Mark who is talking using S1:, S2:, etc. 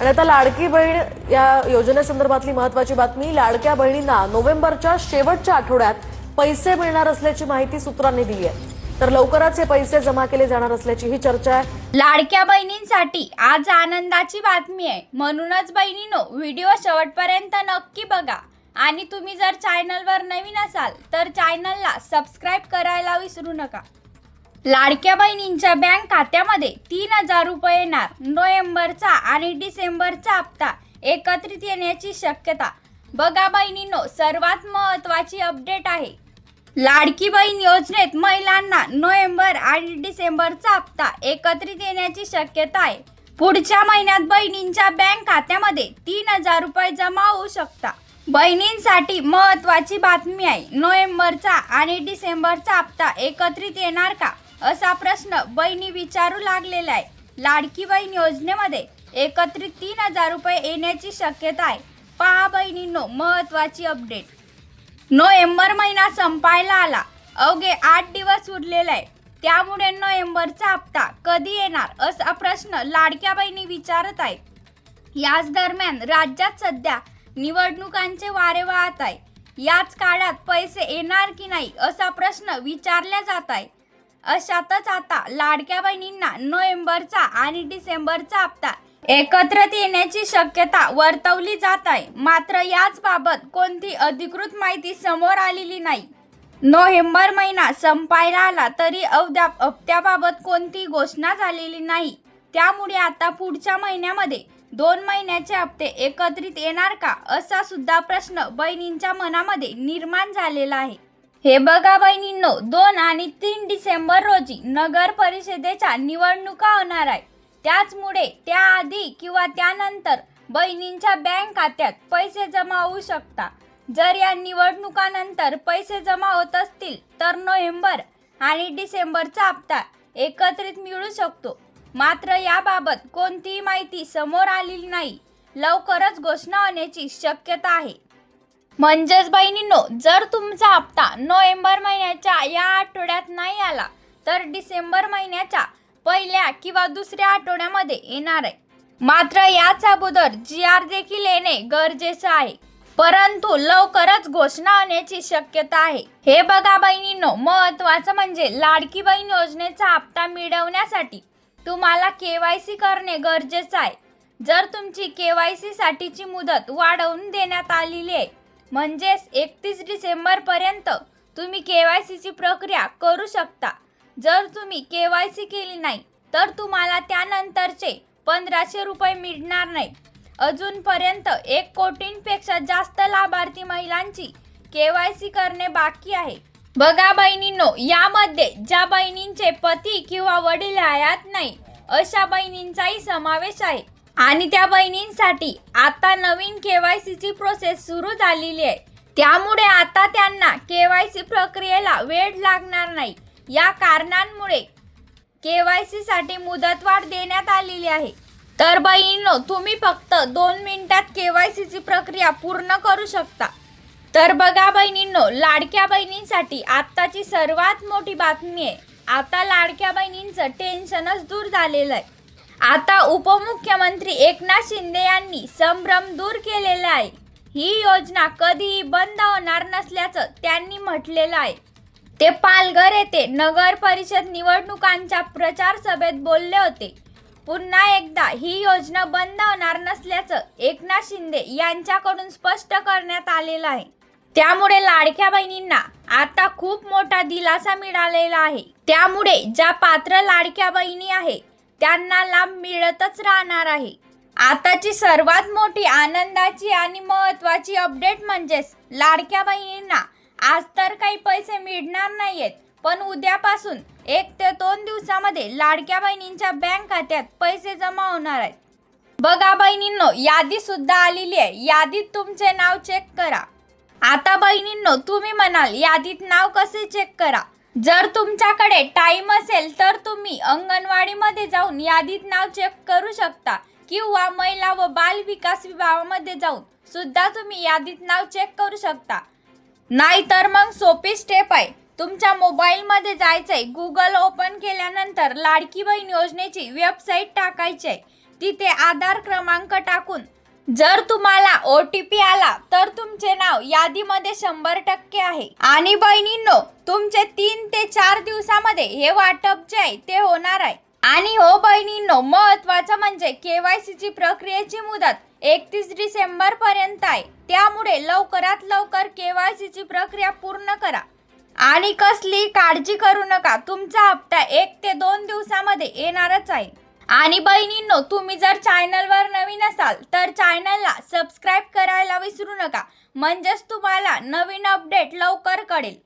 S1: आणि आता लाडकी बहीण या योजनेसंदर्भातली महत्वाची बातमी लाडक्या बहिणींना नोव्हेंबरच्या शेवटच्या आठवड्यात पैसे मिळणार असल्याची माहिती सूत्रांनी दिली आहे. तर लवकरच हे पैसे जमा केले जाणार असल्याची ही चर्चा आहे.
S2: लाडक्या बहिणींसाठी आज आनंदाची बातमी आहे. म्हणूनच बहिणीनो व्हिडिओ शेवटपर्यंत नक्की बघा. आणि तुम्ही जर चॅनलवर नवीन असाल तर चॅनलला सबस्क्राईब करायला विसरू नका. लाडक्या बहिणींच्या बँक खात्यामध्ये तीन हजार रुपये येणार. नोव्हेंबरचा आणि डिसेंबरचा हप्ता एकत्रित येण्याची शक्यता. बघा बहिणींनो सर्वात महत्त्वाची अपडेट आहे. लाडकी बहीण योजनेत महिलांना नोव्हेंबर आणि डिसेंबरचा हप्ता एकत्रित येण्याची शक्यता आहे. पुढच्या महिन्यात बहिणींच्या बँक खात्यामध्ये तीन हजार रुपये जमा होऊ शकता. बहिणींसाठी महत्वाची बातमी आहे नोव्हेंबरचा आणि डिसेंबरचा हप्ता एकत्रित येणार का? असा प्रश्न बहिणी विचारू लागलेला आहे. लाडकी बहीण योजनेमध्ये एकत्रित तीन हजार रुपये येण्याची शक्यता आहे. पहा बहिणींनो महत्वाची अपडेट नोव्हेंबर महिना संपायला आला. अवघे आठ दिवस उरलेला आहे त्यामुळे नोव्हेंबरचा हप्ता कधी येणार असा प्रश्न लाडक्या बहिणी विचारत आहेत. याच दरम्यान राज्यात सध्या निवडणुकांचे वारे वाहत आहे याच काळात पैसे येणार की नाही असा प्रश्न विचारला जात आहे अशातच आता लाडक्या बहिणींना नोव्हेंबरचा आणि डिसेंबरचा हप्ता एकत्रित येण्याची शक्यता वर्तवली जात आहे. मात्र याच बाबत कोणती अधिकृत माहिती समोर आलेली नाही. नोव्हेंबर महिना संपायला आला तरी अवद्या हप्त्याबाबत कोणती घोषणा झालेली नाही. त्यामुळे आता पुढच्या महिन्यामध्ये दोन महिन्याचे हप्ते एकत्रित येणार का असा सुद्धा प्रश्न बहिणींच्या मनामध्ये निर्माण झालेला आहे. हे बघा बहिणींनो दोन आणि तीन डिसेंबर रोजी नगर परिषदेच्या निवडणुका होणार आहे त्याचमुळे त्याआधी किंवा त्यानंतर बहिणींच्या बँक खात्यात पैसे जमा होऊ शकता जर या निवडणुकानंतर पैसे जमा होत असतील तर नोव्हेंबर आणि डिसेंबरचा हप्ता एकत्रित मिळू शकतो. मात्र याबाबत कोणतीही माहिती समोर आलेली नाही. लवकरच घोषणा होण्याची शक्यता आहे. म्हणजेच बहिणींनो जर तुमचा हप्ता नोव्हेंबर महिन्याच्या या आठवड्यात नाही आला तर डिसेंबर महिन्याच्या पहिल्या किंवा दुसऱ्या आठवड्यामध्ये येणार आहे. मात्र याच अगोदर जी आर देखील येणे गरजेचं आहे. परंतु लवकरच घोषणा होण्याची शक्यता आहे. हे बघा बहिणींनो महत्वाचं म्हणजे लाडकी बहीण योजनेचा हप्ता मिळवण्यासाठी तुम्हाला केवायसी करणे गरजेचं आहे. जर तुमची केवायसी साठीची मुदत वाढवून देण्यात आलेली आहे म्हणजेच एकतीस डिसेंबरपर्यंत तुम्ही के वाय सीची प्रक्रिया करू शकता. जर तुम्ही के वाय सी केली नाही तर तुम्हाला त्यानंतरचे पंधराशे रुपये मिळणार नाही. अजूनपर्यंत एक कोटींपेक्षा जास्त लाभार्थी महिलांची के वाय सी करणे बाकी आहे. बघा बहिणींनो यामध्ये ज्या बहिणींचे पती किंवा वडील हयात नाही अशा बहिणींचाही समावेश आहे. आणि त्या बहिणींसाठी आता नवीन केवायसीची प्रोसेस सुरू झालेली आहे. त्यामुळे आता त्यांना केवायसी प्रक्रियेला वेळ लागणार नाही. या कारणांमुळे केवायसी साठी मुदतवाढ देण्यात आलेली आहे. तर बहिणींनो तुम्ही फक्त दोन मिनिटात केवायसीची प्रक्रिया पूर्ण करू शकता. तर बघा बहिणींनो लाडक्या बहिणींसाठी आत्ताची सर्वात मोठी बातमी आहे. आता लाडक्या बहिणींचं टेन्शनच दूर झालेलं आहे. आता उपमुख्यमंत्री एकनाथ शिंदे यांनी संभ्रम दूर केलेला आहे. ही योजना कधीही बंद होणार नसल्याचं त्यांनी म्हटलेलं आहे. ते पालघर येथे नगर परिषद निवडणुकांच्या प्रचार सभेत बोलले होते. पुन्हा एकदा ही योजना बंद होणार नसल्याचं एकनाथ शिंदे यांच्याकडून स्पष्ट करण्यात आलेलं आहे. त्यामुळे लाडक्या बहिणींना आता खूप मोठा दिलासा मिळालेला आहे. त्यामुळे ज्या पात्र लाडक्या बहिणी आहे त्यांना लाभ मिळतच राहणार आहे. आताची सर्वात मोठी आनंदाची आणि महत्वाची अपडेट म्हणजेच लाडक्या बहिणींना आज तर काही पैसे मिळणार नाहीयेत पण उद्यापासून एक ते दोन दिवसामध्ये लाडक्या बहिणींच्या बँक खात्यात पैसे जमा होणार आहेत. बघा बहिणींनो यादी सुद्धा आलेली आहे. यादीत तुमचे नाव चेक करा. आता बहिणींनो तुम्ही म्हणाल यादीत नाव कसे चेक करा? जर तुमच्याकडे टाइम असेल तर तुम्ही अंगणवाडीमध्ये जाऊन यादीत नाव चेक करू शकता किंवा महिला व बाल विकास विभागामध्ये जाऊन सुद्धा तुम्ही यादीत नाव चेक करू शकता. नाहीतर मग सोपी स्टेप आहे. तुमच्या मोबाईलमध्ये जायचंय. गुगल ओपन केल्यानंतर लाडकी बहीण योजनेची वेबसाईट टाकायची आहे. तिथे आधार क्रमांक टाकून जर तुम्हाला ओ टी पी आला तर तुमचे नाव यादीमध्ये शंभर टक्के आहे. आणि बहिणींनो तुमचे तीन ते चार दिवसामध्ये हे वाटप जे आहे ते होणार आहे. आणि हो बहिणींनो महत्वाचं म्हणजे केवायसीची प्रक्रियेची मुदत एकतीस डिसेंबर पर्यंत आहे. त्यामुळे लवकरात लवकर केवायसीची प्रक्रिया पूर्ण करा. आणि कसली काळजी करू नका तुमचा हप्ता एक ते दोन दिवसामध्ये येणारच आहे. आणि बहिणींनो तुम्ही जर चॅनलवर नवीन असाल तर चॅनलला सबस्क्राईब करायला विसरू नका. म्हणजेच तुम्हाला नवीन अपडेट लवकर कळेल.